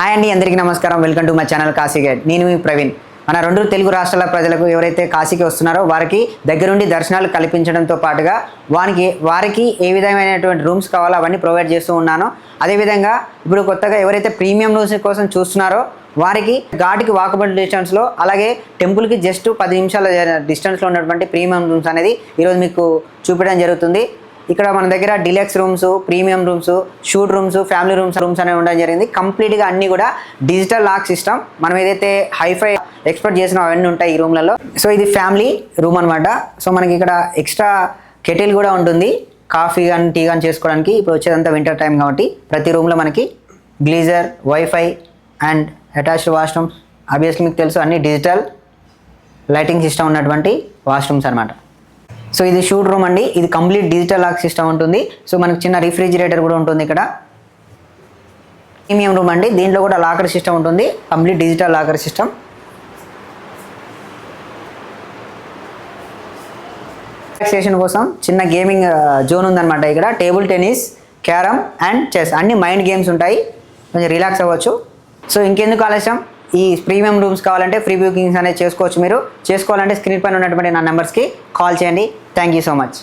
Hi అండి అందరికీ నమస్కారం. Welcome to my channel Kashi guide నేను మీ ప్రవీణ్. మన రెండు తెలుగు రాష్ట్రాల ప్రజలకు ఎవరైతే కాశీకి వస్తున్నారో వారికి దగ్గరుండి దర్శనాలు కల్పించడంతో పాటుగా వారికి వారికి ఏ విధమైనటువంటి రూమ్స్ కావాలో అవన్నీ ప్రొవైడ్ చేస్తూ ఉన్నాను. అదేవిధంగా ఇప్పుడు కొత్తగా ఎవరైతే ప్రీమియం రూమ్స్ కోసం చూస్తున్నారో వారికి ఘాటికి వాకబుల్ డిస్టెన్స్లో అలాగే టెంపుల్కి జస్ట్ పది నిమిషాల డిస్టెన్స్లో ఉన్నటువంటి ప్రీమియం రూమ్స్ అనేది ఈరోజు మీకు చూపించడం జరుగుతుంది. ఇక్కడ మన దగ్గర deluxe rooms premium rooms suite rooms family rooms rooms అనేవి ఉండడం జరిగింది. కంప్లీట్గా అన్ని కూడా డిజిటల్ లాక్ సిస్టమ్ మనం ఏదైతే హైఫై ఎక్స్పెక్ట్ చేసినా అవన్నీ ఉంటాయి ఈ రూమ్లలో సో ఇది ఫ్యామిలీ రూమ్ అనమాట సో మనకి ఇక్కడ ఎక్స్ట్రా కెటిల్ కూడా ఉంటుంది. కాఫీ కానీ టీ కానీ చేసుకోవడానికి ఇప్పుడు వచ్చేదంతా వింటర్ టైం కాబట్టి ప్రతి రూమ్లో మనకి geyser wifi and attached washrooms obviously మీకు తెలుసు అన్ని డిజిటల్ లైటింగ్ సిస్టమ్ ఉన్నటువంటి వాష్రూమ్స్ అనమాట సో ఇది షూట్ రూమ్ అండి. ఇది కంప్లీట్ డిజిటల్ లాక్ సిస్టమ్ ఉంటుంది. సో మనకు చిన్న రిఫ్రిజిరేటర్ కూడా ఉంటుంది ఇక్కడ. ప్రీమియం రూమ్ అండి. దీంట్లో కూడా లాకర్ సిస్టమ్ ఉంటుంది. Complete digital locker system. Relaxation కోసం చిన్న గేమింగ్ జోన్ ఉందన్నమాట ఇక్కడ. Table tennis carrom and chess. అన్ని మైండ్ గేమ్స్ ఉంటాయి. కొంచెం రిలాక్స్ అవ్వచ్చు. సో ఇంకెందుకు ఆలస్యం? ఈ ప్రీమియం రూమ్స్ కావాలంటే ఫ్రీ బుకింగ్స్ అనేది చేసుకోవచ్చు మీరు. చేసుకోవాలంటే స్క్రీన్ పైన ఉన్నటువంటి నా నెంబర్స్కి కాల్ చేయండి. Thank you so much.